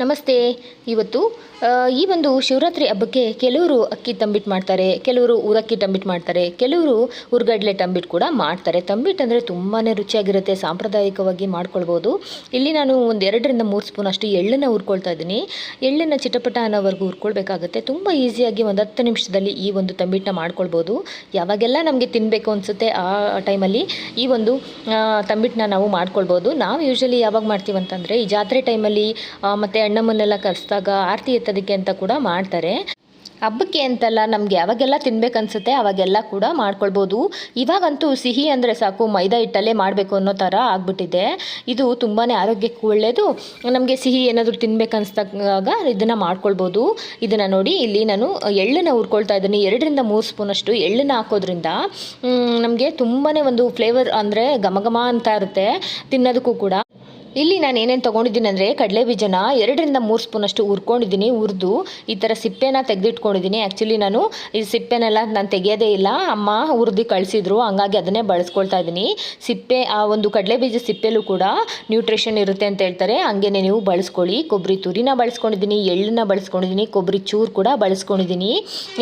ನಮಸ್ತೆ. ಇವತ್ತು ಈ ಒಂದು ಶಿವರಾತ್ರಿ ಹಬ್ಬಕ್ಕೆ ಕೆಲವರು ಅಕ್ಕಿ ತಂಬಿಟ್ಟು ಮಾಡ್ತಾರೆ, ಕೆಲವರು ಊರಕ್ಕಿ ತಂಬಿಟ್ಟು ಮಾಡ್ತಾರೆ, ಕೆಲವರು ಉರ್ಗಡ್ಲೆ ತಂಬಿಟ್ಟು ಕೂಡ ಮಾಡ್ತಾರೆ. ತಂಬಿಟ್ಟು ಅಂದರೆ ತುಂಬಾ ರುಚಿಯಾಗಿರುತ್ತೆ, ಸಾಂಪ್ರದಾಯಿಕವಾಗಿ ಮಾಡ್ಕೊಳ್ಬೋದು. ಇಲ್ಲಿ ನಾನು ಒಂದು ಎರಡರಿಂದ ಮೂರು ಸ್ಪೂನ್ ಅಷ್ಟು ಎಳ್ಳನ್ನು ಹುರ್ಕೊಳ್ತಾ ಇದ್ದೀನಿ. ಎಳ್ಳನ್ನು ಚಿಟಪಟ ಅನ್ನೋವರೆಗೂ ಹುರ್ಕೊಳ್ಬೇಕಾಗುತ್ತೆ. ತುಂಬ ಈಸಿಯಾಗಿ ಒಂದು ಹತ್ತು ನಿಮಿಷದಲ್ಲಿ ಈ ಒಂದು ತಂಬಿಟ್ಟನ್ನ ಮಾಡ್ಕೊಳ್ಬೋದು. ಯಾವಾಗೆಲ್ಲ ನಮಗೆ ತಿನ್ನಬೇಕು ಅನಿಸುತ್ತೆ ಆ ಟೈಮಲ್ಲಿ ಈ ಒಂದು ತಂಬಿಟ್ಟನ್ನ ನಾವು ಮಾಡ್ಕೊಳ್ಬೋದು. ನಾವು ಯೂಶ್ವಲಿ ಯಾವಾಗ ಮಾಡ್ತೀವಂತಂದರೆ ಈ ಜಾತ್ರೆ ಟೈಮಲ್ಲಿ ಮತ್ತು ಅಣ್ಣಮ್ಮನ್ನೆಲ್ಲ ಕರೆಸಿದಾಗ ಆರತಿ ಎತ್ತೋದಕ್ಕೆ ಅಂತ ಕೂಡ ಮಾಡ್ತಾರೆ. ಹಬ್ಬಕ್ಕೆ ಅಂತಲ್ಲ ನಮ್ಗೆ ಯಾವಾಗೆಲ್ಲ ತಿನ್ಬೇಕು ಅನ್ಸುತ್ತೆ ಅವಾಗೆಲ್ಲ ಕೂಡ ಮಾಡ್ಕೊಳ್ಬೋದು. ಇವಾಗಂತೂ ಸಿಹಿ ಅಂದರೆ ಸಾಕು, ಮೈದಾ ಹಿಟ್ಟಲ್ಲೇ ಮಾಡಬೇಕು ಅನ್ನೋ ಥರ ಆಗ್ಬಿಟ್ಟಿದೆ. ಇದು ತುಂಬಾ ಆರೋಗ್ಯಕ್ಕೆ ಒಳ್ಳೆಯದು ನಮಗೆ ಸಿಹಿ ಏನಾದರೂ ತಿನ್ಬೇಕು ಅನ್ಸ್ದಾಗ ಇದನ್ನು ಮಾಡ್ಕೊಳ್ಬೋದು. ಇದನ್ನು ನೋಡಿ ಇಲ್ಲಿ ನಾನು ಎಳ್ಳನ್ನು ಹುರ್ಕೊಳ್ತಾ ಇದ್ದೀನಿ. ಎರಡರಿಂದ ಮೂರು ಸ್ಪೂನಷ್ಟು ಎಳ್ಳನ್ನು ಹಾಕೋದ್ರಿಂದ ನಮಗೆ ತುಂಬಾ ಒಂದು ಫ್ಲೇವರ್ ಅಂದರೆ ಘಮ ಘಮ ಅಂತ ಇರುತ್ತೆ ತಿನ್ನೋದಕ್ಕೂ ಕೂಡ. ಇಲ್ಲಿ ನಾನು ಏನೇನು ತೊಗೊಂಡಿದ್ದೀನಿ ಅಂದರೆ ಕಡಲೆ ಬೀಜನ ಎರಡರಿಂದ ಮೂರು ಸ್ಪೂನಷ್ಟು ಹುರ್ಕೊಂಡಿದ್ದೀನಿ, ಹುರಿದು ಈ ಥರ ಸಿಪ್ಪೆನ ತೆಗೆದಿಟ್ಕೊಂಡಿದ್ದೀನಿ. ಆ್ಯಕ್ಚುಲಿ ನಾನು ಈ ಸಿಪ್ಪೆನೆಲ್ಲ ನಾನು ತೆಗೆಯೋದೇ ಇಲ್ಲ. ಅಮ್ಮ ಹುರಿದು ಕಳಿಸಿದ್ರು, ಹಂಗಾಗಿ ಅದನ್ನೇ ಬಳಸ್ಕೊಳ್ತಾ ಇದ್ದೀನಿ. ಸಿಪ್ಪೆ, ಆ ಒಂದು ಕಡಲೆ ಬೀಜ ಸಿಪ್ಪೆಲೂ ಕೂಡ ನ್ಯೂಟ್ರಿಷನ್ ಇರುತ್ತೆ ಅಂತ ಹೇಳ್ತಾರೆ. ಹಂಗೇನೆ ನೀವು ಬಳಸ್ಕೊಳ್ಳಿ. ಕೊಬ್ಬರಿ ತುರಿನ ಬಳಸ್ಕೊಂಡಿದ್ದೀನಿ ಎಳ್ಳನ್ನ ಬಳಸ್ಕೊಂಡಿದ್ದೀನಿ ಕೊಬ್ಬರಿ ಚೂರು ಕೂಡ ಬಳಸ್ಕೊಂಡಿದ್ದೀನಿ.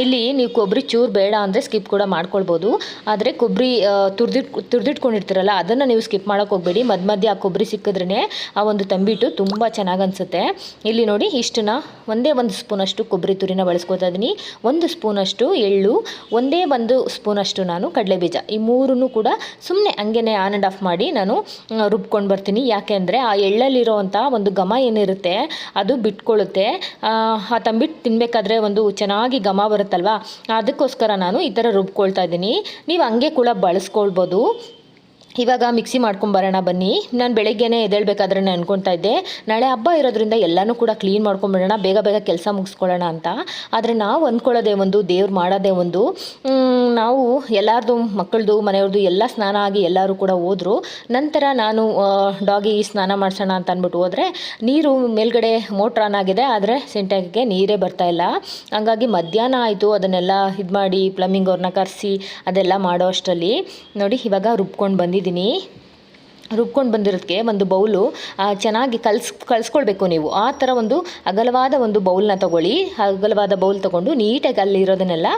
ಇಲ್ಲಿ ನೀವು ಕೊಬ್ಬರಿ ಚೂರು ಬೇಡ ಅಂದರೆ ಸ್ಕಿಪ್ ಕೂಡ ಮಾಡ್ಕೊಳ್ಬೋದು. ಆದರೆ ಕೊಬ್ಬರಿ ತುರ್ದಿಟ್, ತುರ್ದಿಟ್ಕೊಂಡಿರ್ತೀರಲ್ಲ, ಅದನ್ನು ನೀವು ಸ್ಕಿಪ್ ಮಾಡೋಕ್ಕೆ ಹೋಗಬೇಡಿ. ಮಧ್ಯ ಮಧ್ಯೆ ಆ ಕೊಬ್ಬರಿ ಸಿಕ್ಕಿದ್ರೇ ಆ ಒಂದು ತಂಬಿಟ್ಟು ತುಂಬ ಚೆನ್ನಾಗಿ ಅನಿಸುತ್ತೆ ಇಲ್ಲಿ ನೋಡಿ ಇಷ್ಟನ್ನ ಒಂದೇ ಒಂದು ಸ್ಪೂನಷ್ಟು ಕೊಬ್ಬರಿ ತುರಿನ ಬಳಸ್ಕೊತಾ ಇದ್ದೀನಿ ಒಂದು ಸ್ಪೂನಷ್ಟು ಎಳ್ಳು, ಒಂದೇ ಒಂದು ಸ್ಪೂನಷ್ಟು ನಾನು ಕಡಲೆಬೀಜ. ಈ ಮೂರನ್ನು ಕೂಡ ಸುಮ್ಮನೆ ಹಂಗೆನೆ ಆನ್ ಆ್ಯಂಡ್ ಆಫ್ ಮಾಡಿ ನಾನು ರುಬ್ಕೊಂಡು ಬರ್ತೀನಿ. ಯಾಕೆ ಅಂದರೆ ಆ ಎಳ್ಳಲ್ಲಿರೋವಂಥ ಒಂದು ಘಮ ಏನಿರುತ್ತೆ, ಅದು ಬಿಟ್ಕೊಳ್ಳುತ್ತೆ ಆ ಆ ತಂಬಿಟ್ಟು ತಿನ್ನಬೇಕಾದ್ರೆ ಒಂದು ಚೆನ್ನಾಗಿ ಘಮ ಬರುತ್ತಲ್ವಾ? ಅದಕ್ಕೋಸ್ಕರ ನಾನು ಈ ಥರ ರುಬ್ಕೊಳ್ತಾ ಇದ್ದೀನಿ ನೀವು ಹಂಗೆ ಕೂಡ ಬಳಸ್ಕೊಳ್ಬೋದು. ಇವಾಗ ಮಿಕ್ಸಿ ಮಾಡ್ಕೊಂಬರೋಣ ಬನ್ನಿ. ನಾನು ಬೆಳಗ್ಗೆನೇ ಎದ್ದೇಳಬೇಕಾದ್ರೆ ನಾನು ಅನ್ಕೊತಾ ಇದ್ದೆ. ನಾಳೆ ಹಬ್ಬ ಇರೋದ್ರಿಂದ ಎಲ್ಲನೂ ಕೂಡ ಕ್ಲೀನ್ ಮಾಡ್ಕೊಂಬಿಡೋಣ ಬೇಗ ಬೇಗ ಕೆಲಸ ಮುಗಿಸ್ಕೊಳ್ಳೋಣ ಅಂತ. ಆದರೆ ನಾವು ಅಂದ್ಕೊಳ್ಳೋದೇ ಒಂದು, ದೇವ್ರು ಮಾಡೋದೇ ಒಂದು. ನಾವು ಎಲ್ಲರದು, ಮಕ್ಕಳದು ಮನೆಯವ್ರದ್ದು ಎಲ್ಲ ಸ್ನಾನ ಆಗಿ ಎಲ್ಲರೂ ಕೂಡ ಹೋದರು. ನಂತರ ನಾನು ಡಾಗಿ ಸ್ನಾನ ಮಾಡಿಸೋಣ ಅಂತ ಅಂದ್ಬಿಟ್ಟು ಹೋದರೆ ನೀರು ಮೇಲ್ಗಡೆ ಮೋಟ್ರ್ ಆನ್ ಆಗಿದೆ, ಆದರೆ ಸಿಂಟ್ಯಾಕ್ಗೆ ನೀರೇ ಬರ್ತಾ ಇಲ್ಲ. ಹಂಗಾಗಿ ಮಧ್ಯಾಹ್ನ ಆಯಿತು, ಅದನ್ನೆಲ್ಲ ಇದು ಮಾಡಿ, ಪ್ಲಮ್ಮಿಂಗ್ ಅವ್ರನ್ನ ಕರೆಸಿ ಅದೆಲ್ಲ ಮಾಡೋ ಅಷ್ಟರಲ್ಲಿ. ನೋಡಿ, ಇವಾಗ ರುಬ್ಕೊಂಡು ಬಂದಿದ್ದೀನಿ. ರುಬ್ಕೊಂಡು ಬಂದಿರೋದಕ್ಕೆ ಒಂದು ಬೌಲು ಚೆನ್ನಾಗಿ ಕಲ್ಸ್, ಕಲಿಸ್ಕೊಳ್ಬೇಕು ನೀವು. ಆ ಥರ ಒಂದು ಅಗಲವಾದ ಒಂದು ಬೌಲ್ನ ತಗೊಳ್ಳಿ. ಅಗಲವಾದ ಬೌಲ್ ತೊಗೊಂಡು ನೀಟಾಗಿ ಅಲ್ಲಿರೋದನ್ನೆಲ್ಲ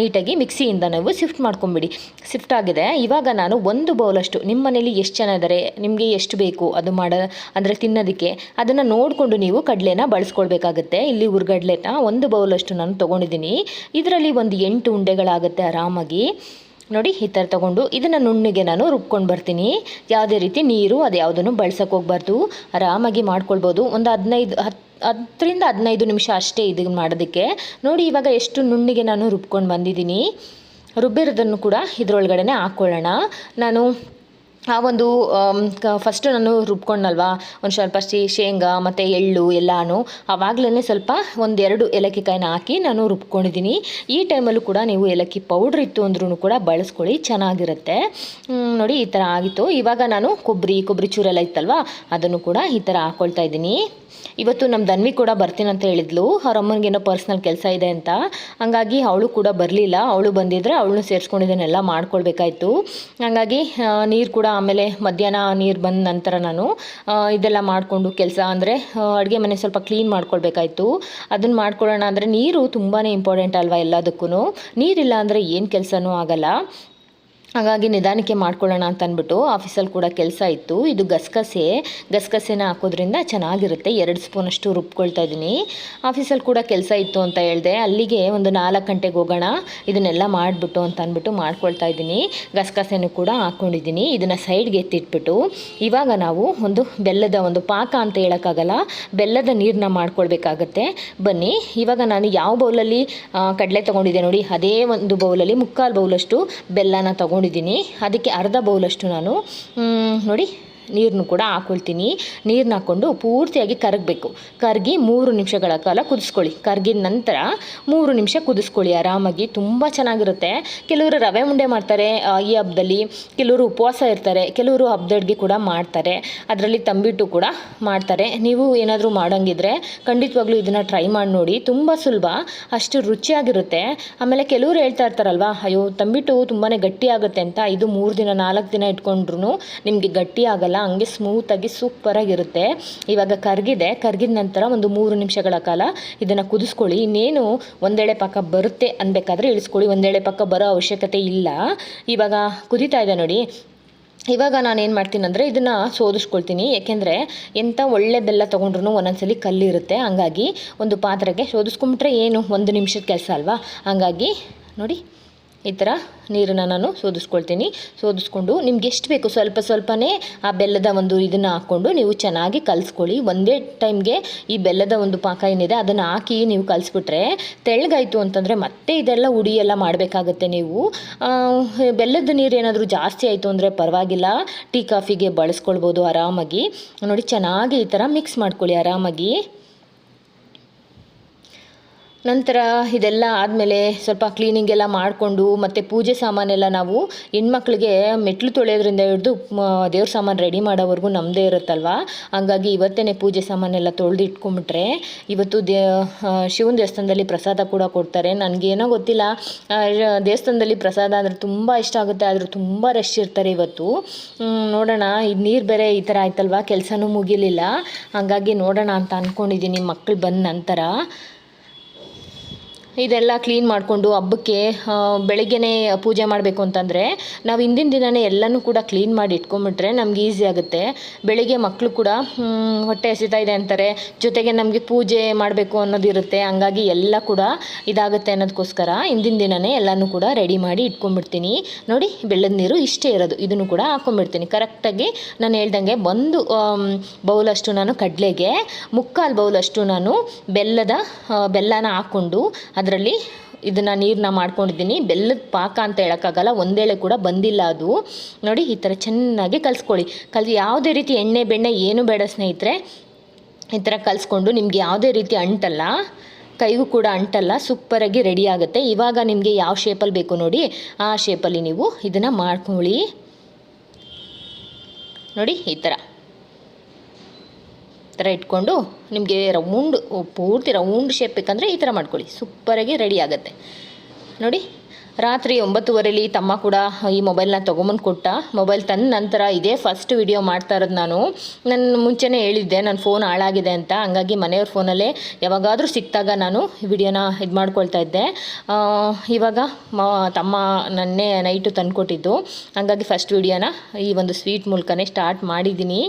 ನೀಟಾಗಿ ಮಿಕ್ಸಿಯಿಂದ ನೀವು ಶಿಫ್ಟ್ ಮಾಡ್ಕೊಂಬಿಡಿ. ಶಿಫ್ಟ್ ಆಗಿದೆ. ಇವಾಗ ನಾನು ಒಂದು ಬೌಲಷ್ಟು ನಿಮ್ಮ ಮನೇಲಿ ಎಷ್ಟು ಜನ ಇದ್ದಾರೆ ನಿಮಗೆ ಎಷ್ಟು ಬೇಕು ಅದು ಮಾಡ, ಅಂದರೆ ತಿನ್ನೋದಕ್ಕೆ? ಅದನ್ನು ನೋಡಿಕೊಂಡು ನೀವು ಕಡಲೆನ ಬಳಸ್ಕೊಳ್ಬೇಕಾಗುತ್ತೆ. ಇಲ್ಲಿ ಹುರ್ಗಡ್ಲೆನ ಒಂದು ಬೌಲಷ್ಟು ನಾನು ತೊಗೊಂಡಿದ್ದೀನಿ. ಇದರಲ್ಲಿ ಒಂದು ಎಂಟು ಉಂಡೆಗಳಾಗುತ್ತೆ ಆರಾಮಾಗಿ. ನೋಡಿ, ಈ ಥರ ತೊಗೊಂಡು ಇದನ್ನು ನುಣ್ಣಿಗೆ ನಾನು ರುಬ್ಕೊಂಡು ಬರ್ತೀನಿ. ಯಾವುದೇ ರೀತಿ ನೀರು ಅದು ಯಾವುದನ್ನು ಬಳಸೋಕೆ ಹೋಗ್ಬಾರ್ದು. ಆರಾಮಾಗಿ ಮಾಡ್ಕೊಳ್ಬೋದು. ಒಂದು ಹದಿನೈದು ಹತ್ತು ಹತ್ತರಿಂದ ಹದಿನೈದು ನಿಮಿಷ ಅಷ್ಟೇ ಇದು ಮಾಡೋದಕ್ಕೆ. ನೋಡಿ, ಇವಾಗ ಎಷ್ಟು ನುಣ್ಣಿಗೆ ನಾನು ರುಬ್ಕೊಂಡು ಬಂದಿದ್ದೀನಿ. ರುಬ್ಬಿರೋದನ್ನು ಕೂಡ ಇದರೊಳಗಡೆ ಹಾಕ್ಕೊಳ್ಳೋಣ ನಾನು ಆ ಒಂದು ಫಸ್ಟು ನಾನು ರುಬ್ಕೊಂಡಲ್ವಾ? ಒಂದು ಸ್ವಲ್ಪ ಶೇಂಗಾ, ಮತ್ತು ಎಳ್ಳು, ಎಲ್ಲಾನು ಆವಾಗಲೇ ಸ್ವಲ್ಪ ಒಂದೆರಡು ಏಲಕ್ಕಿ ಕಾಯಿನ ಹಾಕಿ ನಾನು ರುಬ್ಕೊಂಡಿದ್ದೀನಿ. ಈ ಟೈಮಲ್ಲೂ ಕೂಡ ನೀವು ಏಲಕ್ಕಿ ಪೌಡ್ರ್ ಇತ್ತು ಅಂದ್ರೂ ಕೂಡ ಬಳಸ್ಕೊಳ್ಳಿ, ಚೆನ್ನಾಗಿರುತ್ತೆ. ನೋಡಿ ಈ ಥರ ಆಗಿತ್ತು. ಇವಾಗ ನಾನು ಕೊಬ್ಬರಿ ಕೊಬ್ಬರಿ ಚೂರೆಲ್ಲ ಇತ್ತಲ್ವಾ? ಅದನ್ನು ಕೂಡ ಈ ಥರ ಹಾಕ್ಕೊಳ್ತಾ ಇದ್ದೀನಿ. ಇವತ್ತು ನಮ್ಮ ದನ್ವಿ ಕೂಡ ಬರ್ತೀನಿ ಅಂತ ಹೇಳಿದ್ಲು. ಅವ್ರ ಅಮ್ಮನಿಗೇನೋ ಪರ್ಸ್ನಲ್ ಕೆಲಸ ಇದೆ ಅಂತ. ಹಂಗಾಗಿ ಅವಳು ಕೂಡ ಬರಲಿಲ್ಲ. ಅವಳು ಬಂದಿದ್ರೆ ಅವಳನ್ನು ಸೇರಿಸ್ಕೊಂಡಿದ್ದನ್ನೆಲ್ಲ ಮಾಡ್ಕೊಳ್ಬೇಕಾಯ್ತು. ಹಾಗಾಗಿ ನೀರು ಕೂಡ ಆಮೇಲೆ ಮಧ್ಯಾಹ್ನ ನೀರು ಬಂದ ನಂತರ ನಾನು ಇದೆಲ್ಲ ಮಾಡಿಕೊಂಡು ಕೆಲಸ ಅಂದರೆ ಅಡುಗೆ ಮನೆ ಸ್ವಲ್ಪ ಕ್ಲೀನ್ ಮಾಡ್ಕೊಳ್ಬೇಕಾಯ್ತು. ಅದನ್ನು ಮಾಡ್ಕೊಳ್ಳೋಣ ಅಂದರೆ ನೀರು ತುಂಬಾ ಇಂಪಾರ್ಟೆಂಟ್ ಅಲ್ವಾ ಎಲ್ಲದಕ್ಕೂ ನೀರಿಲ್ಲ ಅಂದರೆ ಏನು ಕೆಲಸನೂ ಆಗಲ್ಲ. ಹಾಗಾಗಿ ನಿಧಾನಕ್ಕೆ ಮಾಡ್ಕೊಳ್ಳೋಣ ಅಂತ ಅಂದ್ಬಿಟ್ಟು ಆಫೀಸಲ್ಲಿ ಕೂಡ ಕೆಲಸ ಇತ್ತು. ಇದು ಗಸಗಸೆ. ಗಸಗಸೆನ ಹಾಕೋದ್ರಿಂದ ಚೆನ್ನಾಗಿರುತ್ತೆ. ಎರಡು ಸ್ಪೂನಷ್ಟು ರುಬ್ಕೊಳ್ತಾ ಇದ್ದೀನಿ. ಆಫೀಸಲ್ಲಿ ಕೂಡ ಕೆಲಸ ಇತ್ತು ಅಂತ ಹೇಳಿದೆ. ಅಲ್ಲಿಗೆ ಒಂದು ನಾಲ್ಕು ಗಂಟೆಗೆ ಹೋಗೋಣ. ಇದನ್ನೆಲ್ಲ ಮಾಡಿಬಿಟ್ಟು ಅಂತ ಅಂದ್ಬಿಟ್ಟು ಮಾಡ್ಕೊಳ್ತಾ ಇದ್ದೀನಿ. ಗಸಗಸೆನೂ ಕೂಡ ಹಾಕ್ಕೊಂಡಿದ್ದೀನಿ ಇದನ್ನು ಸೈಡ್ಗೆ ಎತ್ತಿಟ್ಬಿಟ್ಟು ಇವಾಗ ನಾವು ಒಂದು ಬೆಲ್ಲದ ಒಂದು ಪಾಕ ಅಂತ ಹೇಳೋಕ್ಕಾಗಲ್ಲ. ಬೆಲ್ಲದ ನೀರನ್ನ ಮಾಡ್ಕೊಳ್ಬೇಕಾಗತ್ತೆ. ಬನ್ನಿ, ಇವಾಗ ನಾನು ಯಾವ ಬೌಲಲ್ಲಿ ಕಡಲೆ ತೊಗೊಂಡಿದ್ದೆ ನೋಡಿ. ಅದೇ ಒಂದು ಬೌಲಲ್ಲಿ, ಮುಕ್ಕಾಲು ಬೌಲಷ್ಟು ಬೆಲ್ಲನ ತೊಗೊಂಡಿದ್ದೀನಿ ಅದಕ್ಕೆ ಅರ್ಧ ಬೌಲಷ್ಟು ನಾನು. ಮ್, ನೋಡಿ. ನೀರನ್ನು ಕೂಡ ಹಾಕ್ಕೊಳ್ತೀನಿ ನೀರನ್ನ ಹಾಕ್ಕೊಂಡು ಪೂರ್ತಿಯಾಗಿ ಕರಗಬೇಕು. ಕರಗಿ ಮೂರು ನಿಮಿಷಗಳ ಕಾಲ ಕುದಿಸ್ಕೊಳ್ಳಿ. ಕರಗಿದ ನಂತರ ಮೂರು ನಿಮಿಷ ಕುದಿಸ್ಕೊಳ್ಳಿ. ಆರಾಮಾಗಿ ತುಂಬ ಚೆನ್ನಾಗಿರುತ್ತೆ. ಕೆಲವರು ರವೆ ಉಂಡೆ ಮಾಡ್ತಾರೆ ಈ ಹಬ್ಬದಲ್ಲಿ ಕೆಲವರು ಉಪವಾಸ ಇರ್ತಾರೆ. ಕೆಲವರು ಹಬ್ಬದಡ್ಗೆ ಕೂಡ ಮಾಡ್ತಾರೆ. ಅದರಲ್ಲಿ ತಂಬಿಟ್ಟು ಕೂಡ ಮಾಡ್ತಾರೆ. ನೀವು ಏನಾದರೂ ಮಾಡೋಂಗಿದ್ರೆ ಖಂಡಿತವಾಗ್ಲೂ ಇದನ್ನು ಟ್ರೈ ಮಾಡಿ ನೋಡಿ. ತುಂಬ ಸುಲಭ. ಅಷ್ಟು ರುಚಿಯಾಗಿರುತ್ತೆ. ಆಮೇಲೆ ಕೆಲವರು ಹೇಳ್ತಾ ಇರ್ತಾರಲ್ವಾ, ಅಯ್ಯೋ, ತಂಬಿಟ್ಟು ತುಂಬಾ ಗಟ್ಟಿ ಆಗುತ್ತೆ ಅಂತ. ಇದು ಮೂರು ದಿನ, ನಾಲ್ಕು ದಿನ ಇಟ್ಕೊಂಡ್ರು ನಿಮಗೆ ಗಟ್ಟಿ ಆಗಲ್ಲ. ಹಂಗೆ ಸ್ಮೂತಾಗಿ ಸೂಪರಾಗಿರುತ್ತೆ ಇವಾಗ ಕರಗಿದೆ ಕರಗಿದ ನಂತರ ಒಂದು ಮೂರು ನಿಮಿಷಗಳ ಕಾಲ ಇದನ್ನು ಕುದಿಸ್ಕೊಳ್ಳಿ. ಇನ್ನೇನು ಒಂದೇಳೆ ಪಕ್ಕ ಬರುತ್ತೆ ಅನ್ಬೇಕಾದ್ರೆ ಇಳಿಸ್ಕೊಳ್ಳಿ. ಒಂದೆಳೆ ಪಕ್ಕ ಬರೋ ಅವಶ್ಯಕತೆ ಇಲ್ಲ. ಇವಾಗ ಕುದೀತಾ ಇದೆ ನೋಡಿ. ಇವಾಗ ನಾನು ಏನು ಮಾಡ್ತೀನಿ ಅಂದರೆ ಇದನ್ನು ಶೋಧಿಸ್ಕೊಳ್ತೀನಿ ಯಾಕೆಂದರೆ ಎಂಥ ಒಳ್ಳೆ ಬೆಲ್ಲ ತೊಗೊಂಡ್ರು ಒಂದೊಂದ್ಸಲಿ ಕಲ್ಲಿರುತ್ತೆ. ಹಂಗಾಗಿ ಒಂದು ಪಾತ್ರೆಗೆ ಶೋಧಿಸ್ಕೊಂಬಿಟ್ರೆ ಏನು? ಒಂದು ನಿಮಿಷದ ಕೆಲಸ ಅಲ್ವಾ? ಹಂಗಾಗಿ ನೋಡಿ. ಈ ಥರ ನೀರನ್ನು ನಾನು ಸೋದಿಸ್ಕೊಳ್ತೀನಿ. ಸೋದಿಸ್ಕೊಂಡು ನಿಮ್ಗೆ ಎಷ್ಟು ಬೇಕು ಸ್ವಲ್ಪ ಸ್ವಲ್ಪನೇ ಆ ಬೆಲ್ಲದ ಒಂದು ಇದನ್ನು ಹಾಕ್ಕೊಂಡು ನೀವು ಚೆನ್ನಾಗಿ ಕಲಿಸ್ಕೊಳ್ಳಿ. ಒಂದೇ ಟೈಮ್ಗೆ ಈ ಬೆಲ್ಲದ ಒಂದು ಪಾಕ ಏನಿದೆ ಅದನ್ನು ಹಾಕಿ ನೀವು ಕಲಿಸ್ಬಿಟ್ರೆ ತೆಳ್ಳಗಾಯಿತು ಅಂತಂದರೆ ಮತ್ತೆ ಇದೆಲ್ಲ ಉಡಿ ಎಲ್ಲ ಮಾಡಬೇಕಾಗತ್ತೆ ನೀವು. ಬೆಲ್ಲದ ನೀರು ಏನಾದರೂ ಜಾಸ್ತಿ ಆಯಿತು ಅಂದರೆ ಪರವಾಗಿಲ್ಲ. ಟೀ ಕಾಫಿಗೆ ಬಳಸ್ಕೊಳ್ಬೋದು ಆರಾಮಾಗಿ. ನೋಡಿ ಚೆನ್ನಾಗಿ ಈ ಥರ ಮಿಕ್ಸ್ ಮಾಡ್ಕೊಳ್ಳಿ ಆರಾಮಾಗಿ. ನಂತರ ಇದೆಲ್ಲ ಆದಮೇಲೆ ಸ್ವಲ್ಪ ಕ್ಲೀನಿಂಗ್ ಎಲ್ಲ ಮಾಡಿಕೊಂಡು ಮತ್ತು ಪೂಜೆ ಸಾಮಾನೆಲ್ಲ ನಾವು ಹೆಣ್ಮಕ್ಳಿಗೆ ಮೆಟ್ಲು ತೊಳೆಯೋದ್ರಿಂದ ಹಿಡಿದು ದೇವ್ರ ಸಾಮಾನು ರೆಡಿ ಮಾಡೋವರೆಗೂ ನಮ್ಮದೇ ಇರುತ್ತಲ್ವ? ಹಂಗಾಗಿ ಇವತ್ತೇ ಪೂಜೆ ಸಾಮಾನೆಲ್ಲ ತೊಳೆದು ಇಟ್ಕೊಂಬಿಟ್ರೆ ಇವತ್ತು ದೇ ಶಿವನ ದೇವಸ್ಥಾನದಲ್ಲಿ ಪ್ರಸಾದ ಕೂಡ ಕೊಡ್ತಾರೆ. ನನಗೇನೋ ಗೊತ್ತಿಲ್ಲ. ದೇವಸ್ಥಾನದಲ್ಲಿ ಪ್ರಸಾದ ಅಂದರೆ ತುಂಬ ಇಷ್ಟ ಆಗುತ್ತೆ. ಆದರೂ ತುಂಬ ರಶ್ ಇರ್ತಾರೆ ಇವತ್ತು. ನೋಡೋಣ. ಇದು ನೀರು ಬೇರೆ ಈ ಥರ ಆಯ್ತಲ್ವ? ಕೆಲಸನೂ ಮುಗಿಲಿಲ್ಲ. ಹಾಗಾಗಿ ನೋಡೋಣ ಅಂತ ಅಂದ್ಕೊಂಡಿದ್ದೀನಿ ಮಕ್ಕಳು ಬಂದ ನಂತರ. ಇದೆಲ್ಲ ಕ್ಲೀನ್ ಮಾಡಿಕೊಂಡು ಹಬ್ಬಕ್ಕೆ ಬೆಳಗ್ಗೆನೇ ಪೂಜೆ ಮಾಡಬೇಕು ಅಂತಂದರೆ ನಾವು ಹಿಂದಿನ ದಿನವೇ ಎಲ್ಲನೂ ಕೂಡ ಕ್ಲೀನ್ ಮಾಡಿ ಇಟ್ಕೊಂಬಿಟ್ರೆ ನಮ್ಗೆ ಈಸಿ ಆಗುತ್ತೆ. ಬೆಳಗ್ಗೆ ಮಕ್ಕಳು ಕೂಡ ಹೊಟ್ಟೆ ಹಸಿತಾ ಇದೆ ಅಂತಾರೆ. ಜೊತೆಗೆ ನಮಗೆ ಪೂಜೆ ಮಾಡಬೇಕು ಅನ್ನೋದಿರುತ್ತೆ ಹಂಗಾಗಿ ಎಲ್ಲ ಕೂಡ ಇದಾಗುತ್ತೆ ಅನ್ನೋದಕ್ಕೋಸ್ಕರ ಹಿಂದಿನ ದಿನವೇ ಎಲ್ಲನೂ ಕೂಡ ರೆಡಿ ಮಾಡಿ ಇಟ್ಕೊಂಡ್ಬಿಡ್ತೀನಿ ನೋಡಿ, ಬೆಳ್ಳದ ನೀರು ಇಷ್ಟೇ ಇರೋದು. ಇದನ್ನು ಕೂಡ ಹಾಕೊಂಡ್ಬಿಡ್ತೀನಿ ಕರೆಕ್ಟಾಗಿ ನಾನು ಹೇಳ್ದಂಗೆ ಒಂದು ಬೌಲಷ್ಟು ನಾನು ಕಡಲೆಗೆ, ಮುಕ್ಕಾಲು ಬೌಲಷ್ಟು ನಾನು ಬೆಲ್ಲದ ಬೆಲ್ಲನ ಹಾಕ್ಕೊಂಡು ಅದರಲ್ಲಿ ಇದನ್ನು ನೀರನ್ನ ಮಾಡ್ಕೊಂಡಿದ್ದೀನಿ. ಬೆಲ್ಲದ ಪಾಕ ಅಂತ ಹೇಳೋಕ್ಕಾಗಲ್ಲ, ಒಂದೇಳೆ ಕೂಡ ಬಂದಿಲ್ಲ ಅದು. ನೋಡಿ, ಈ ಥರ ಚೆನ್ನಾಗಿ ಕಲಿಸ್ಕೊಳ್ಳಿ. ಕಲ್ ಯಾವುದೇ ರೀತಿ ಎಣ್ಣೆ, ಬೆಣ್ಣೆ ಏನು ಬೇಡ ಸ್ನೇಹಿತರೆ. ಈ ಥರ ಕಲಿಸ್ಕೊಂಡು ನಿಮಗೆ ಯಾವುದೇ ರೀತಿ ಅಂಟಲ್ಲ, ಕೈಗೂ ಕೂಡ ಅಂಟಲ್ಲ, ಸೂಪರಾಗಿ ರೆಡಿ ಆಗುತ್ತೆ. ಇವಾಗ ನಿಮಗೆ ಯಾವ ಶೇಪಲ್ಲಿ ಬೇಕು ನೋಡಿ, ಆ ಶೇಪಲ್ಲಿ ನೀವು ಇದನ್ನು ಮಾಡ್ಕೊಳ್ಳಿ. ನೋಡಿ, ಈ ಥರ ಥರ ಇಟ್ಕೊಂಡು ನಿಮಗೆ ರೌಂಡ್, ಪೂರ್ತಿ ರೌಂಡ್ ಶೇಪ್ ಬೇಕಂದರೆ ಈ ಥರ ಮಾಡ್ಕೊಳ್ಳಿ. ಸೂಪರಾಗಿ ರೆಡಿ ಆಗುತ್ತೆ. ನೋಡಿ, ರಾತ್ರಿ ಒಂಬತ್ತುವರೆಲಿ ತಮ್ಮ ಕೂಡ ಈ ಮೊಬೈಲ್ನ ತೊಗೊಂಬಂದು ಕೊಟ್ಟ. ಮೊಬೈಲ್ ತಂದ ನಂತರ ಇದೇ ಫಸ್ಟ್ ವಿಡಿಯೋ ಮಾಡ್ತಾ ಇರೋದು ನಾನು. ನಾನು ಮುಂಚೆನೇ ಹೇಳಿದ್ದೆ ನನ್ನ ಫೋನ್ ಹಾಳಾಗಿದೆ ಅಂತ. ಹಂಗಾಗಿ ಮನೆಯವ್ರ ಫೋನಲ್ಲೇ ಯಾವಾಗಾದರೂ ಸಿಕ್ಕಿದಾಗ ನಾನು ವಿಡಿಯೋನ ಇದು ಮಾಡ್ಕೊಳ್ತಾ ಇದ್ದೆ. ಇವಾಗ ಮ, ತಮ್ಮ ನನ್ನೇ ನೈಟು ತಂದುಕೊಟ್ಟಿದ್ದು ಹಂಗಾಗಿ ಫಸ್ಟ್ ವಿಡಿಯೋನ ಈ ಒಂದು ಸ್ವೀಟ್ ಮೂಲಕನೇ ಸ್ಟಾರ್ಟ್ ಮಾಡಿದ್ದೀನಿ.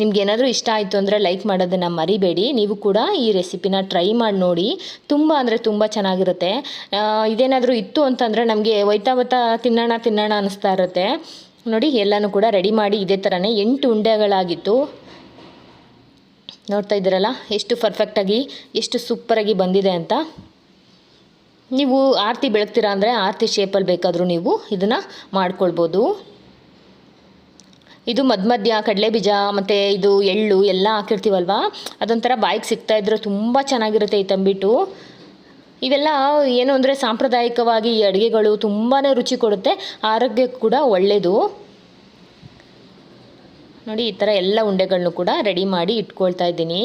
ನಿಮ್ಗೆ ಏನಾದರೂ ಇಷ್ಟ ಆಯಿತು ಅಂದರೆ ಲೈಕ್ ಮಾಡೋದನ್ನು ಮರಿಬೇಡಿ. ನೀವು ಕೂಡ ಈ ರೆಸಿಪಿನ ಟ್ರೈ ಮಾಡಿ ನೋಡಿ. ತುಂಬ ಅಂದರೆ ತುಂಬ ಚೆನ್ನಾಗಿರುತ್ತೆ. ಇದೇನಾದರೂ ಇತ್ತು ಅಂತಂದರೆ ನಮಗೆ ಒಯ್ತಾ ಒಯ್ತಾ ತಿನ್ನೋಣ ತಿನ್ನೋಣ ಅನ್ನಿಸ್ತಾ ಇರುತ್ತೆ. ನೋಡಿ, ಎಲ್ಲನೂ ಕೂಡ ರೆಡಿ ಮಾಡಿ ಇದೇ ಥರನೇ ಎಂಟು ಉಂಡೆಗಳಾಗಿತ್ತು. ನೋಡ್ತಾ ಇದ್ದೀರಲ್ಲ, ಎಷ್ಟು ಪರ್ಫೆಕ್ಟಾಗಿ ಎಷ್ಟು ಸೂಪರಾಗಿ ಬಂದಿದೆ ಅಂತ. ನೀವು ಆರತಿ ಬೆಳಗ್ತೀರಾ ಅಂದರೆ ಆರತಿ ಶೇಪಲ್ಲಿ ಬೇಕಾದರೂ ನೀವು ಇದನ್ನು ಮಾಡ್ಕೊಳ್ಬೋದು. ಇದು ಮಧ್ಯ ಮಧ್ಯ, ಕಡಲೆ ಬೀಜ, ಮತ್ತು ಇದು ಎಳ್ಳು ಎಲ್ಲ ಹಾಕಿರ್ತೀವಲ್ವ? ಅದೊಂಥರ ಬಾಯಿಗೆ ಸಿಗ್ತಾ ಇದ್ರೆ ತುಂಬ ಚೆನ್ನಾಗಿರುತ್ತೆ ಈ ತಂಬಿಟ್ಟು ಇವೆಲ್ಲ ಏನು ಅಂದರೆ ಸಾಂಪ್ರದಾಯಿಕವಾಗಿ ಈ ಅಡುಗೆಗಳು ತುಂಬಾ ರುಚಿ ಕೊಡುತ್ತೆ ಆರೋಗ್ಯಕ್ಕೆ ಕೂಡ ಒಳ್ಳೆಯದು ನೋಡಿ, ಈ ಥರ ಎಲ್ಲ ಉಂಡೆಗಳನ್ನು ಕೂಡ ರೆಡಿ ಮಾಡಿ ಇಟ್ಕೊಳ್ತಾ ಇದ್ದೀನಿ.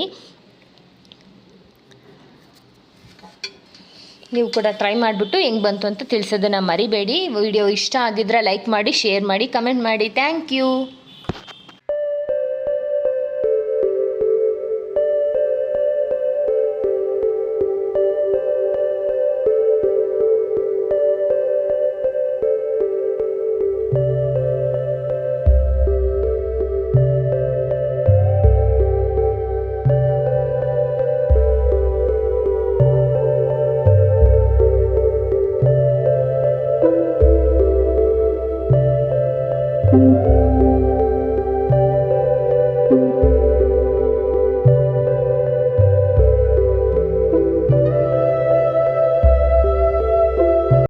ನೀವು ಕೂಡ ಟ್ರೈ ಮಾಡಿಬಿಟ್ಟು ಹೆಂಗೆ ಬಂತು ಅಂತ ತಿಳಿಸೋದನ್ನು ಮರಿಬೇಡಿ. ವಿಡಿಯೋ ಇಷ್ಟ ಆಗಿದ್ರೆ ಲೈಕ್ ಮಾಡಿ, ಶೇರ್ ಮಾಡಿ, ಕಮೆಂಟ್ ಮಾಡಿ. Thank you.